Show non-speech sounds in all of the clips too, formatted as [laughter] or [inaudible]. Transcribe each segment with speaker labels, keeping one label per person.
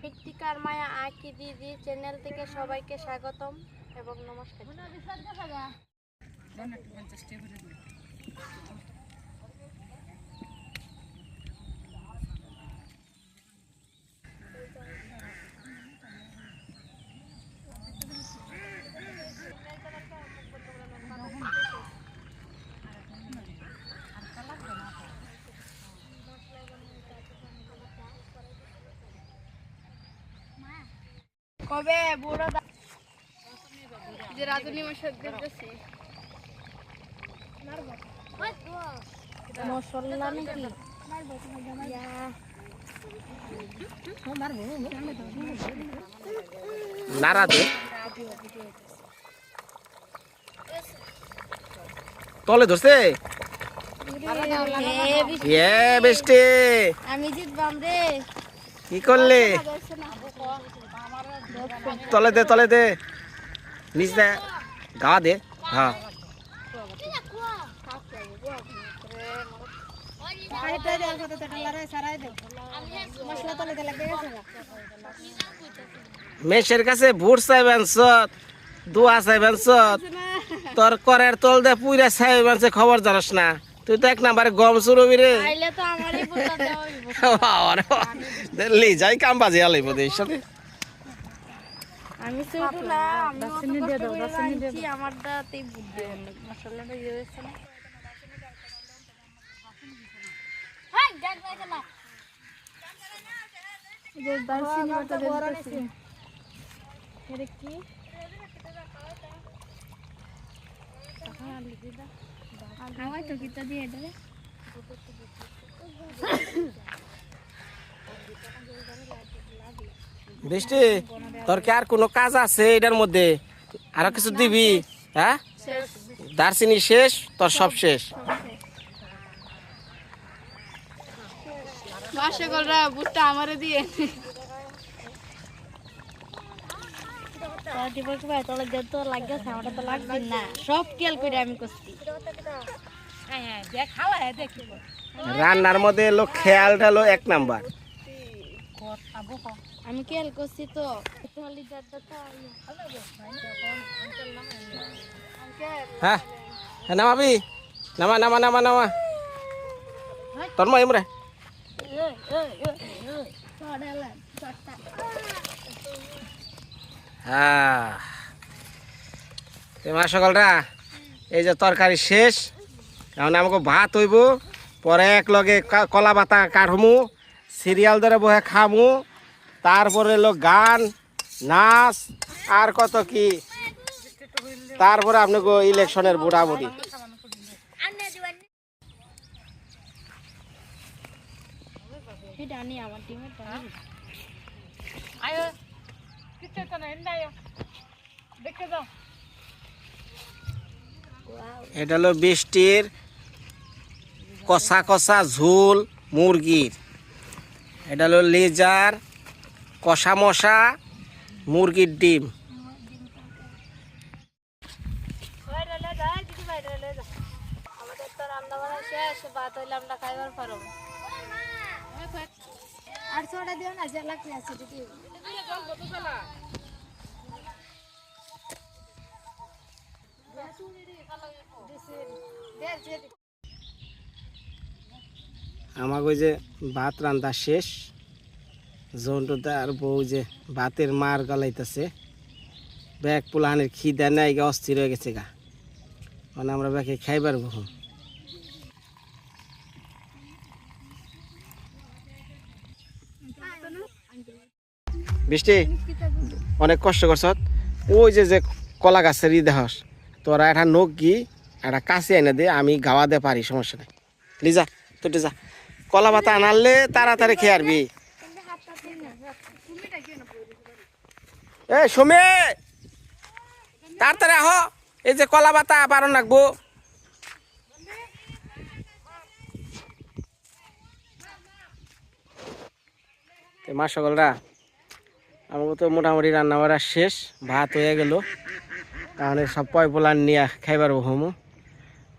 Speaker 1: মৃত্তিকার মায়া আঁকি দিদি চ্যানেল থেকে সবাইকে স্বাগতম এবং নমস্কার। বুড়ো যে দেখতেছি মশলা নাকি ইয়া।
Speaker 2: দে তলে ধরছে
Speaker 1: আমি জিতবাম রে
Speaker 2: কি করলে তলে দে তলে দে। নিচ দে। গা দে। হ্যাঁ মেশের কাছে ভোট চাইবেন সত দোয়া চাইবেন সত তোর করের তল দে পুইরা চাইবেন সে খবর জানাস না। তুই তো এক নাম্বারে গম সুরবি রে। লি যাই কাম বাজে আলাইব দে এর সাথে
Speaker 1: আমি ছোট না আমি অত কষ্ট করে রাঁধছি, আমারটাতেই বুদ্ধি অনেক মশলাটা ইয়ে হয়েছে না। তো দিয়ে এটা
Speaker 2: বৃষ্টি। তোর কি আর কোনো কাজ আছে এটার মধ্যে? আরও কিছু দিবি? হ্যাঁ? দারচিনি শেষ তোর সব শেষ।
Speaker 1: বুটটা আমারে দিয়ে। সব কেল করে আমি করছি।
Speaker 2: রান্নার মধ্যে এলো খেয়াল ঢালো এক নাম্বার।
Speaker 1: আমি কেল করছি তো?
Speaker 2: হ্যাঁ হ্যাঁ, নামাবি নামা নামা নামা নামা। তোর মা ইমরে হ্যাঁ। সকালটা এই যে তরকারি শেষ এখন আমাকে ভাত হইব পরে এক লগে কলা পাতা কাটমু সিরিয়াল ধরে বহে খামু তারপরে এলো গান, নাচ, আর কত কি? তারপরে আপনাকে ইলেকশনের বুড়াবুড়ি।
Speaker 1: এটা
Speaker 2: হলো বৃষ্টির কষা কষা ঝোল মুরগির। এটা হলো লেজার কষা মশা মুরগির ডিম। আমাকে যে ভাত রান্না শেষ। জন্টুতে আর বউ যে ভাতের মার গলাইতেছে, ব্যাগ পোলাহানের খিদা নাই গা, অস্থির হয়ে গেছে গা। মানে আমরা ব্যাগে খাইবার বহু বৃষ্টি, অনেক কষ্ট করছ? ওই যে যে কলা গাছের ই দেহস, তোরা একটা নখ গি একটা কাছে এনে দে, আমি গাওয়া দে পারি, সমস্যা নাই। লিজা তুই যা। কলা পাতা আনালে তাড়াতাড়ি খেয়ে আরবি এ সুমে! তাড়াতাড়ি আহ। এই যে কলা পাতা বারণ রাখব মা সকলরা আমাকে তো মোটামুটি রান্না বাড়া শেষ, ভাত হয়ে গেল। তাহলে সব পয় পোলান নিয়ে খাইবার হমু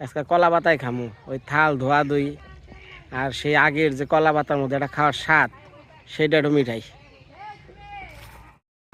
Speaker 2: আজকে কলা পাতায় খামু, ওই থাল, ধোয়া দই আর সেই আগের যে কলা পাতার মধ্যে একটা খাওয়ার স্বাদ সেটা একটু মিঠাই।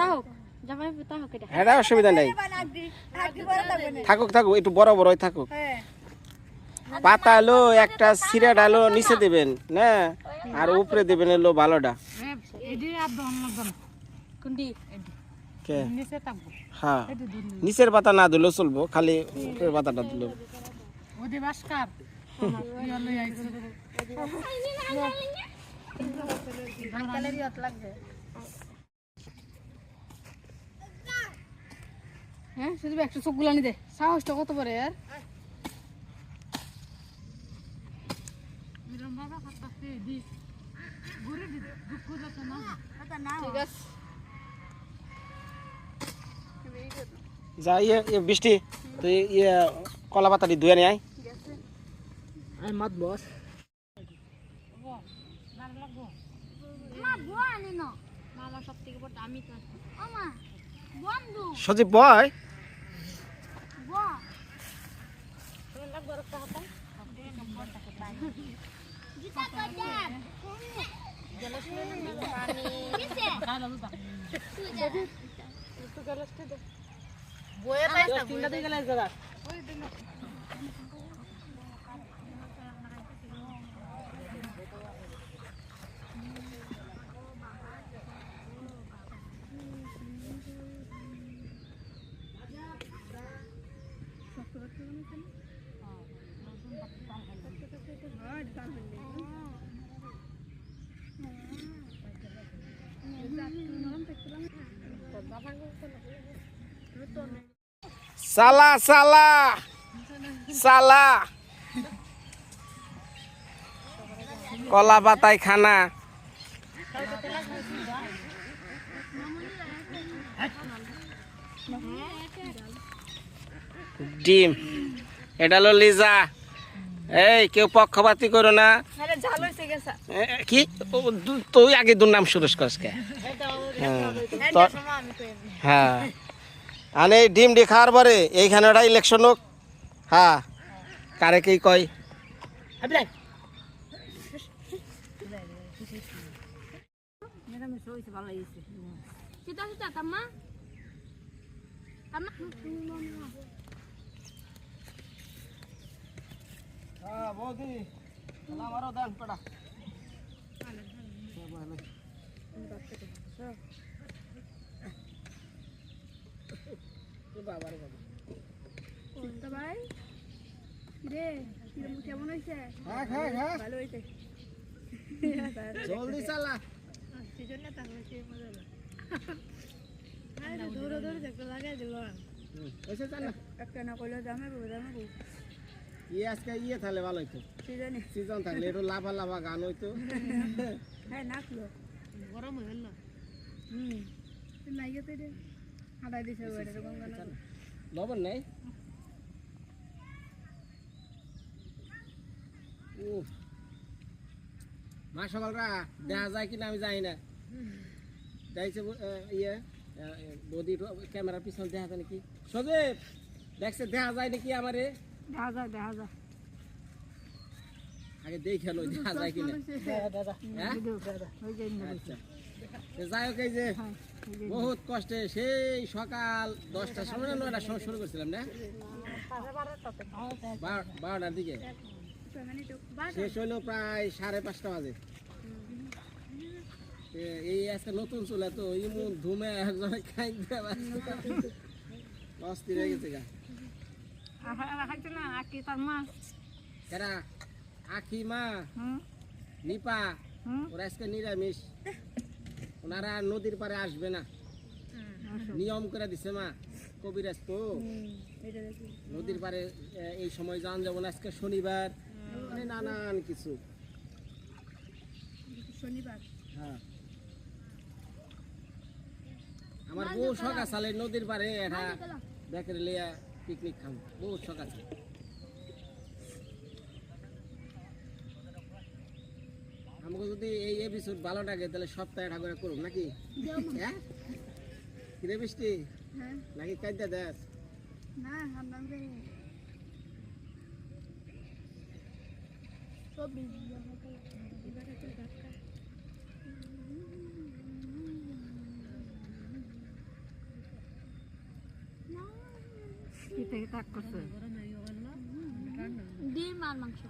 Speaker 1: তাও জামাই তাও কিটা
Speaker 2: এটা অসুবিধা নেই থাকুক থাকুক একটু বড় বড় থাকুক পাতা এলো একটা সিরা ডালো নিচে দেবেন না? আর উপরে দেবেন এলো ভালোটা।
Speaker 3: এডি
Speaker 2: কে? হ্যাঁ। নিচের পাতা না দিলেও চলবো খালি উপরের পাতাটা দিলেও
Speaker 1: লাগবে
Speaker 3: হ্যাঁ শুধু একটা চোখ গুলানি দে। সাহসটা কত বড় यार মিরম বাবা খাতাতে দি। ঘুরে দি দুঃখ যাতে না।
Speaker 1: ঠিক আছে।
Speaker 2: যা ইয়ে ইয়ে বৃষ্টি তুই ইয়ে কলা পাতাটি ধুয়ে নিয়ে আয়।
Speaker 3: আই মাত বস।
Speaker 1: মামা সব থেকে বড় আমি তো মামা বন্ধু
Speaker 2: সজীব বয়
Speaker 1: বয়ে পাইছা
Speaker 2: সালা সালা সালা। কলা পাতায় খানা। ডিম। এটা লিজা। এই কেউ পক্ষপাতি করো না।
Speaker 1: আরে
Speaker 2: কি? তুই আগে দুর নাম শুরু করস হ্যাঁ।
Speaker 1: কই
Speaker 2: হ্যাঁ। আর এই ডিম ডি খাওয়ার পরে এইখানে ওটা ইলেকশন হোক। হ্যাঁ। কারে কি কয়? হ্যাঁ বৌদি। আমারও দেন পড়া
Speaker 1: তো ভাই রে কেমন হইছে
Speaker 2: হ্যাঁ হ্যাঁ হ্যাঁ।
Speaker 1: ভালো
Speaker 2: জলদি চালা।
Speaker 1: সেজন্য তাহলে সে মজা হলো দৌড়ে দৌড়ে দেখতে লাগাই দিল
Speaker 2: এসে চালা।
Speaker 1: একটা না বউ জামে বউ
Speaker 2: ইয়ে আজকে ইয়ে থাকলে ভালো হইতো। সিজন থাকলে একটু লাভা লাভা গান হইতো।
Speaker 1: হ্যাঁ
Speaker 3: গরম হয়ে গেল
Speaker 1: হুম লাগে তো রে দিছে ওইটা গঙ্গা না
Speaker 2: লবণ নেই? উফ। মা সকালরা দেখা যায় কিনা আমি জানি না। আহ, ইয়ে বদি ক্যামেরার পিছনে দেখা যায় নাকি? সজীব দেখছে দেখা যায় নাকি আমারে?
Speaker 1: দেখা যায় দেখা যায়।
Speaker 2: আগে দেখে লো দেখা যায় কিনা
Speaker 3: দাদা
Speaker 1: ওই যে
Speaker 2: তো যাই হোক এই যে বহুত কষ্টে সেই সকাল দশটার সময় না নয়টার সময় শুরু করছিলাম না? বারোটার দিকে। শেষ হলো প্রায় সাড়ে পাঁচটা বাজে। এই আজকে নতুন চুলা তো ইমন ধুমে একজনে খাইতে অস্থির হয়ে গেছে গা।
Speaker 1: না আকি তার মা।
Speaker 2: কেরা আখি মা। নিপা ওরা আজকে নিরামিষ। ওনারা নদীর পারে আসবে না। নিয়ম করে দিছে মা কবিরাজ তো। নদীর পারে এই সময় যান যেমন আজকে শনিবার মানে নানান কিছু।
Speaker 3: শনিবার।
Speaker 2: হ্যাঁ। আমার বউ শখ আছে নদীর পারে এটা বেকের লিয়া পিকনিক খাম বহু শখ আছে। আমাকে যদি এই এপিসোড ভালো লাগে তাহলে সপ্তাহে এটা করে করুন নাকি? [laughs] হ্যাঁ? কিরে বৃষ্টি?
Speaker 3: হ্যাঁ।
Speaker 2: নাকি কাইদা দেশ
Speaker 3: না আমরা
Speaker 1: ডিম আর মাংস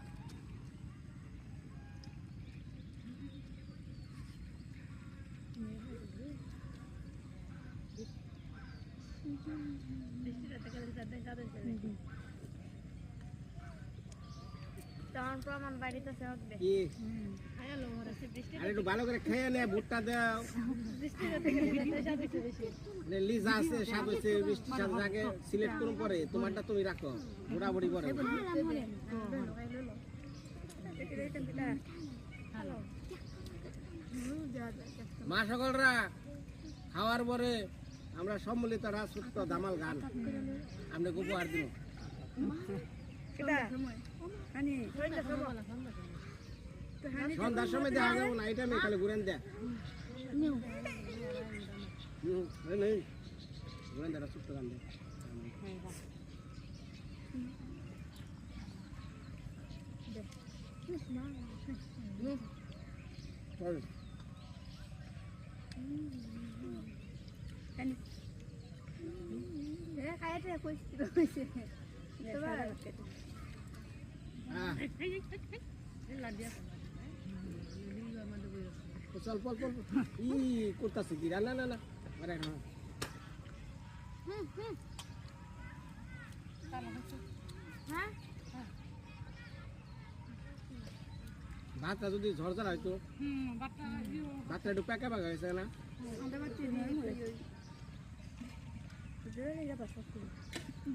Speaker 1: তখন প্রমাণ বাড়িতে হবে
Speaker 2: কি একটু ভালো করে খেয়ে নে ভুট্টা দাও। লিজা আছে সাপ আছে বৃষ্টি সাপ আগে সিলেক্ট করুন পরে তোমারটা তুমি রাখো করে। মা সকলরা খাওয়ার পরে আমরা সম্মিলিতরা সুস্থ দামাল গান। আমরা উপহার দিব। সন্ধ্যার সময় দেখা যাব না এটা আমি খালি ঘুরেন নেই। ঘুরেন দেয় সুস্থ গান চল পল পল ই করতেছে কি হ্যাঁ
Speaker 1: হ্যাঁ
Speaker 2: ভাতটা যদি ঝরঝরা হয়তো ভাতটা একটু প্যাকা পাকা হয়েছে না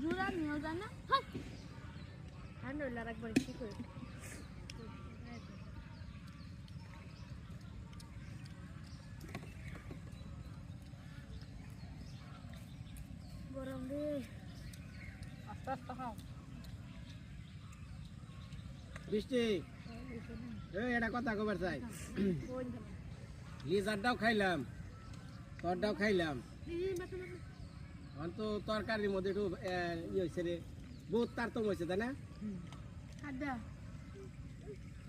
Speaker 1: জুরা নিয়েও যায় না ঠান্ডা হইলে আর একবার ঠিক হয়ে গরম রে।
Speaker 3: আস্তে আস্তে খাও।
Speaker 2: বৃষ্টি? এই এটা কথা কবার চাই। লিজারটাও খাইলাম তোরটাও খাইলাম। তো তরকারির মধ্যে একটু ইয়ে হয়েছে রে বহুত তারতম হয়েছে তাই না?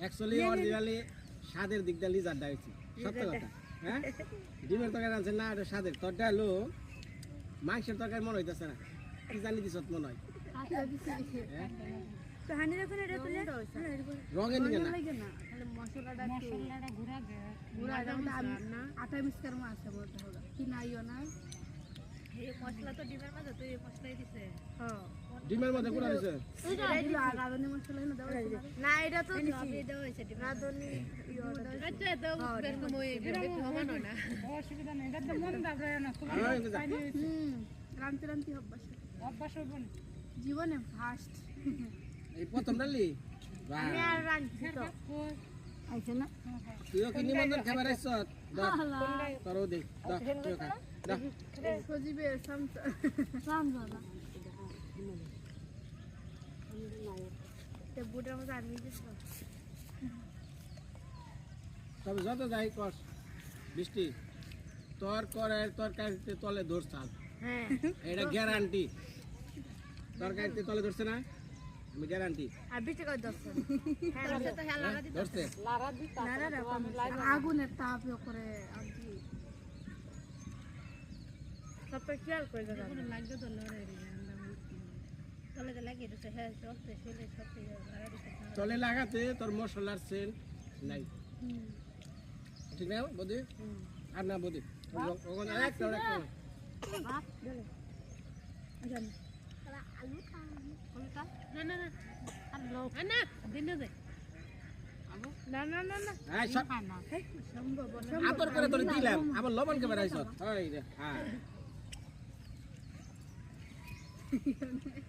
Speaker 2: অ্যাকচুয়ালি অরিজিনালি স্বাদের দিকটা লিজারটা হয়েছে। সত্য কথা। হ্যাঁ? ডিমের তরকারি আনছে না এটা স্বাদের। তোরটা হলো মাংসের তরকারি মনে হইতেছে না। কি জানি দিছত মনে হয়। হ্যাঁ?
Speaker 3: তো হানি রাখুন এটা তুলে
Speaker 2: রঙের নিকে না?
Speaker 3: আটা মিক্স করমু আছে বলতে হবে। কি নাইও না মশলা তো ডিমের মাঝে তো এই মশলাই দিছে। হ্যাঁ
Speaker 2: ডিমের মধ্যে কোনা
Speaker 3: রাঁধুনি না
Speaker 1: এটা তো
Speaker 3: সবই দেওয়া হয়েছে
Speaker 1: রাঁধুনি
Speaker 3: আচ্ছা তো এরকম ওই সমান না। অসুবিধা নেই এটা তো মন দাবড়ায় না
Speaker 2: আমার
Speaker 3: হুম রামতে রামতে অভ্যাস। অভ্যাস হইব না। জীবনে ফার্স্ট
Speaker 2: এই প্রথম ডালি?
Speaker 1: আমি আর রাঁধছি তো।
Speaker 3: আইছে না?
Speaker 2: তুইও কি নিমন্ত্রণ খাবার আসছ তোরও দে। দাও, তুইও খা। দাও।
Speaker 3: সামসা
Speaker 1: রামজালা তে বুটের মধ্যে আমি দিছি
Speaker 2: তবে যত যাই কর বৃষ্টি তোর করে তরকারিতে তলে ধরছাল
Speaker 1: হ্যাঁ।
Speaker 2: এটা গ্যারান্টি তরকারিতে তলে ধরছে না? আমি গ্যারান্টি
Speaker 1: আর বিটে কই দর্শন হ্যাঁ
Speaker 2: ধরছে
Speaker 3: আগুনের তাপ করে আর
Speaker 1: সব তো খেয়াল করে
Speaker 3: লাগবে তো লড়ে তলে হ্যাঁ
Speaker 2: লাগাতে তোর মশলার সেন্ট নাই। ঠিক না বদি? আর না বদি ওখানে একটা একটা
Speaker 1: আলু খান
Speaker 3: না না না। আর না দিন দে। না না না না।
Speaker 2: এই সব
Speaker 3: সম্ভব
Speaker 2: করে তোরে দিলাম। আবার লবণ কে বেড়াইছ? হ্যাঁ। [laughs]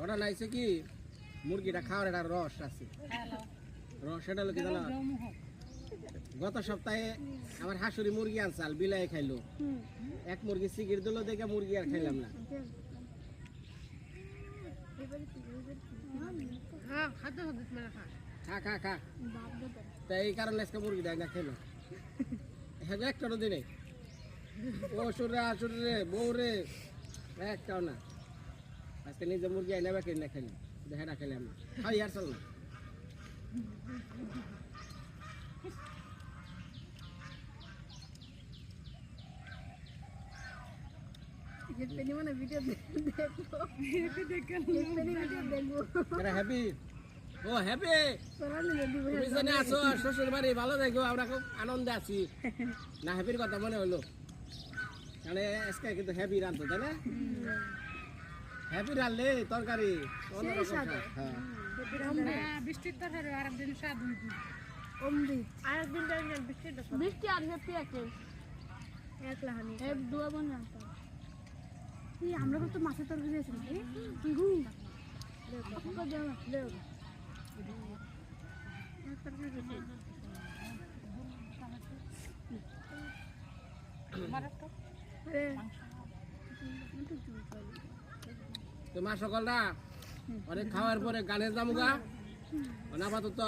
Speaker 2: ঘটনা আইছে কি? মুরগিটা খাওয়ার একটা রস আছে। রস এটা লোকে জানো? গত সপ্তাহে আমার হাসুরি মুরগি আনসাল বিলাই খাইলো। এক মুরগি সিগির দিল দেখে মুরগি আর খাইলাম না।
Speaker 3: হ্যাঁ মানে খা
Speaker 2: খা খা। তা এই কারণে আজকে মুরগি দেয় না খেলো হ্যাঁ একটারও দিনে। ও সুরে আসুর রে বউ রে একটাও না। আজকে নিজে মুরগি আইনা বা কিনে খেলি দেখা না খেলে আমরা। খাই আর চল না।
Speaker 3: মানে
Speaker 2: ভালো দেখো আমরা খুব আনন্দে আছি। না হ্যাপির কথা মনে হলো। আজকে কিন্তু হ্যাপি রান্ধতো তাই না? হ্যাপি রানলে তরকারি। স্বাদ। হ্যাঁ।
Speaker 3: বৃষ্টির তরকারি আর একদিন স্বাদ অমৃত। আর একদিন বৃষ্টির বৃষ্টি হ্যাপি আছে একলা হানি। এক দুয়া বন্ধ আমরা তো মাছের তরকারি আছে নাকি গু লেও
Speaker 2: তো মা সকালটা অনেক খাওয়ার পরে গানের দামুগা মানে আপাতত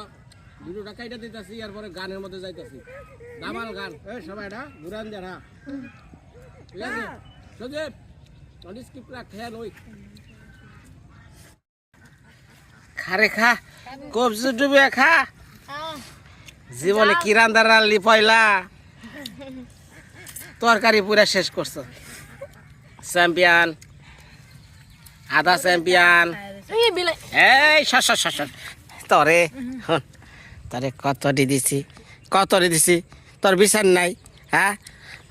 Speaker 2: দুটো টাকাইটা দিতেছি এরপরে গানের মধ্যে যাইতেছি। দামাল গান। সবাই ঘুরান হ্যাঁ। ঠিক আছে? সজীব অনেক স্কিপটা খেয়ে নই। খারে খা ডুবে খা। জীবনে কি রান্দার রান্লি পয়লা। তরকারি পুরা শেষ করছ। চ্যাম্পিয়ন আধা চ্যাম্পিয়ন
Speaker 1: এই
Speaker 2: শস শস তরে তরে কত দি দিছি কত দি দিছি তোর বিচার নাই হ্যাঁ?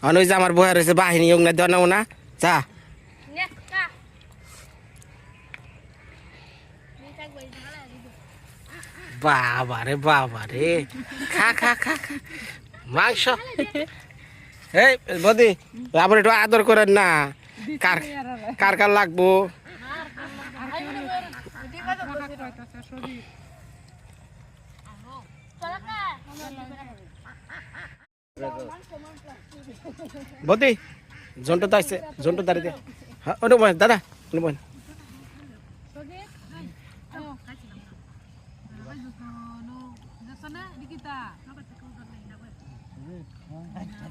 Speaker 2: অনুই যে আমার বয়া রয়েছে বাহিনী ওগুলো দেওয়া না যা। বাবা রে বাবা রে খা খা খা খা। মাংস। এই বদি আবার একটু আদর করেন না। কার কার কার লাগবো? বদি, জন্টু তো আসছে, জন্টু দাঁড়িয়ে হ্যাঁ ওটা বল দাদা ওটা বল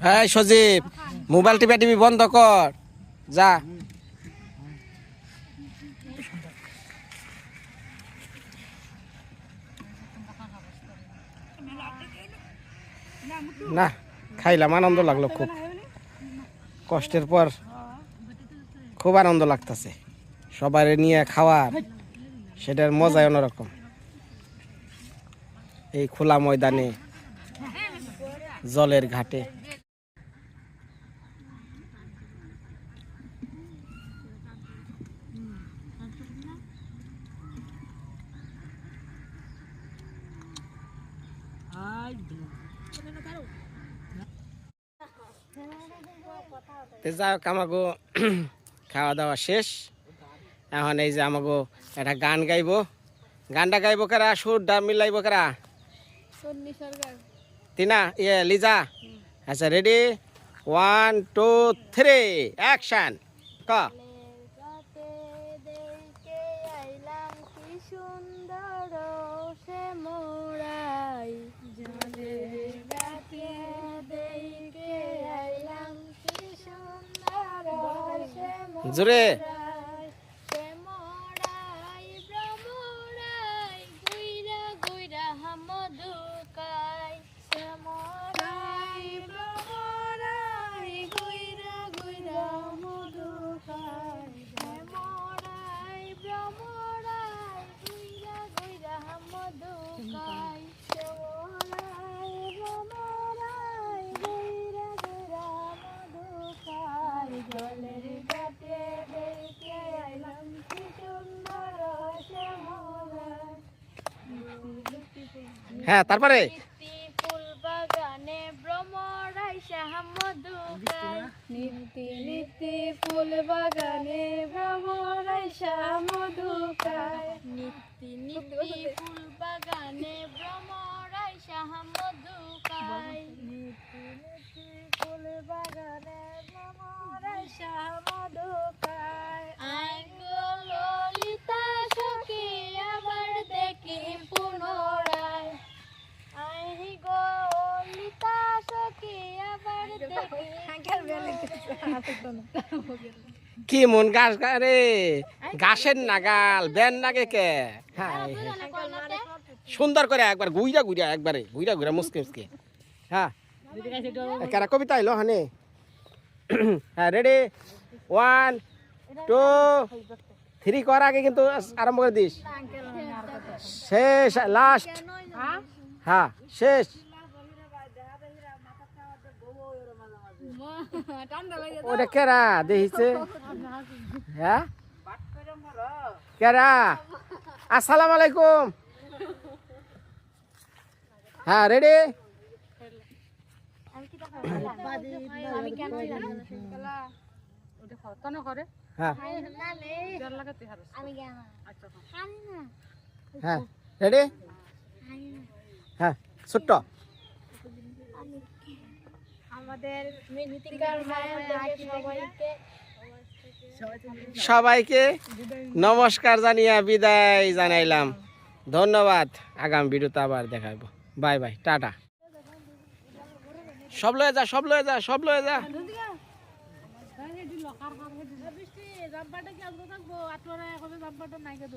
Speaker 2: হ্যাঁ সজীব, মোবাইল টিপা টিভি বন্ধ কর। যা। না, খাইলাম, আনন্দ লাগল খুব। কষ্টের পর খুব আনন্দ লাগতেছে। সবার নিয়ে খাওয়ার, সেটার মজাই অন্যরকম। এই খোলা ময়দানে, জলের ঘাটে তো যাই হোক আমাগো [clears throat] খাওয়া দাওয়া শেষ। এখন এই যে আমাগো একটা গান গাইবো। গানটা গাইব কারা? সুরটা মিলাইব কারা? তিনা? ইয়ে লিজা? আচ্ছা ready one two three action ক
Speaker 1: গাতে দেখে আইলাম কি সুন্দর সে মোড়াই জলের গাতে দেখে আইলাম কি সুন্দর সে
Speaker 2: জোরে
Speaker 1: মোড়াই সে মোড়াই ভ্রমরাই গুইরা গুইরা হামদুকাই সে মোড়াই ভ্রমরাই গুইরা গুইরা হামদুকাই সে মোড়াই ভ্রমরাই গুইরা গুইরা হামদুকাই সে মোড়াই ভ্রমরাই গুইরা গুইরা হামদুকাই জলের ঘাটে দেখে
Speaker 2: হ্যাঁ তারপরে?
Speaker 1: নীতি ফুল বাগানে ভ্রমরাই মধু খায় নীতি নীতি ফুল বাগানে ভ্রমরাই মধু খায় নীতি নীতি ফুল বাগানে ভ্রমরাই মধু খায় নীতি নীতি ফুল বাগানে ভ্রমরাই মধু
Speaker 2: কি মন গাছ রে গাছের নাগাল বেন নাগে কে? হ্যাঁ। সুন্দর করে একবার গুইরা গুইরা, একবারে গুইরা গুইরা, মুসকে মুসকে। হ্যাঁ। কবিতা এলো হানে? হ্যাঁ রেডি ওয়ান টু থ্রি করার আগে কিন্তু আরম্ভ করে দিস। শেষ লাস্ট হ্যাঁ শেষ। ওটা কেরা দেখিছে? হ্যাঁ? কেরা? আসসালামু আলাইকুম। হ্যাঁ রেডি হ্যাঁ।
Speaker 3: আচ্ছা
Speaker 2: হ্যাঁ রেডি হ্যাঁ ছোট্ট।
Speaker 1: আমাদের সবাইকে
Speaker 2: সবাইকে নমস্কার জানিয়া বিদায় জানাইলাম। ধন্যবাদ। আগাম ভিডিওতে আবার দেখাবো বাই বাই। টাটা। সব লয়ে যা সব লয়ে যা সব লয়ে যা।
Speaker 3: জাম্পারটা কি আজকে থাকব? আটলারা এখন জাম্পারটা নাই [laughs] কেন